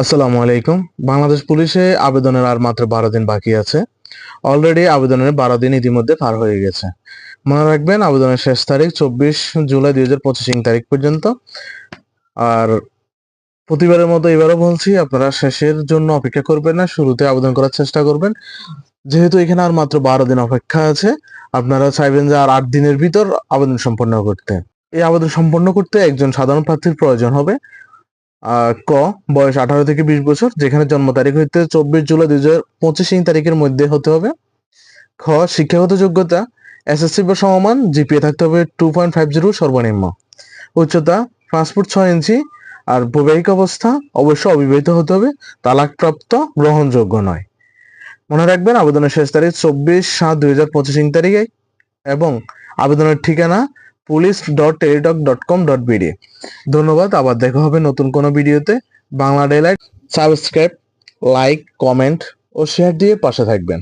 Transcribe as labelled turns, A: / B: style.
A: আসসালামু আলাইকুম। বাংলাদেশ পুলিশে আবেদনের আর মাত্র বারো দিন বাকি আছে। অলরেডি আবেদনের বারো দিন ইতিমধ্যে পার হয়ে গেছে। মনে রাখবেন, আবেদনের শেষ তারিখ চব্বিশ জুলাই দুই হাজার পঁচিশ তারিখ পর্যন্ত। আর প্রতিবারের মতো এবারও বলছি, আপনারা শেষের জন্য অপেক্ষা করবেন না, শুরুতে আবেদন করার চেষ্টা করবেন। যেহেতু এখানে আর মাত্র বারো দিন অপেক্ষা আছে, আপনারা চাইবেন যে আর আট দিনের ভিতর আবেদন সম্পন্ন করতে। এই আবেদন সম্পন্ন করতে একজন সাধারণ প্রার্থীর প্রয়োজন হবে। ক, বয়স আঠারো থেকে বিশ বছর, যেখানে জন্ম তারিখ হইতে চব্বিশ জুলাই দুই হাজার পঁচিশ তারিখের মধ্যে হতে হবে। খ, শিক্ষাগত যোগ্যতা এসএসসি বা সমমান, জিপিএ থাকতে হবে টু পয়েন্ট ফাইভ জিরো সর্বনিম্ন। উচ্চতা পাসপোর্ট ছয় ইঞ্চি, আর বৈবাহিক অবস্থা অবশ্য অবিবাহিত হতে হবে, তালাকপ্রাপ্ত, গ্রহণযোগ্য নয়। মনে রাখবেন, আবেদনের শেষ তারিখ চব্বিশ সাত দুই হাজার পঁচিশ তারিখে, এবং আবেদনের ঠিকানা police dot Teletalk dot com dot BD ধন্যবাদ, আবার দেখা হবে নতুন কোনো ভিডিওতে। Bangla Daylight subscribe like comment ও শেয়ার দিয়ে পাশে থাকবেন।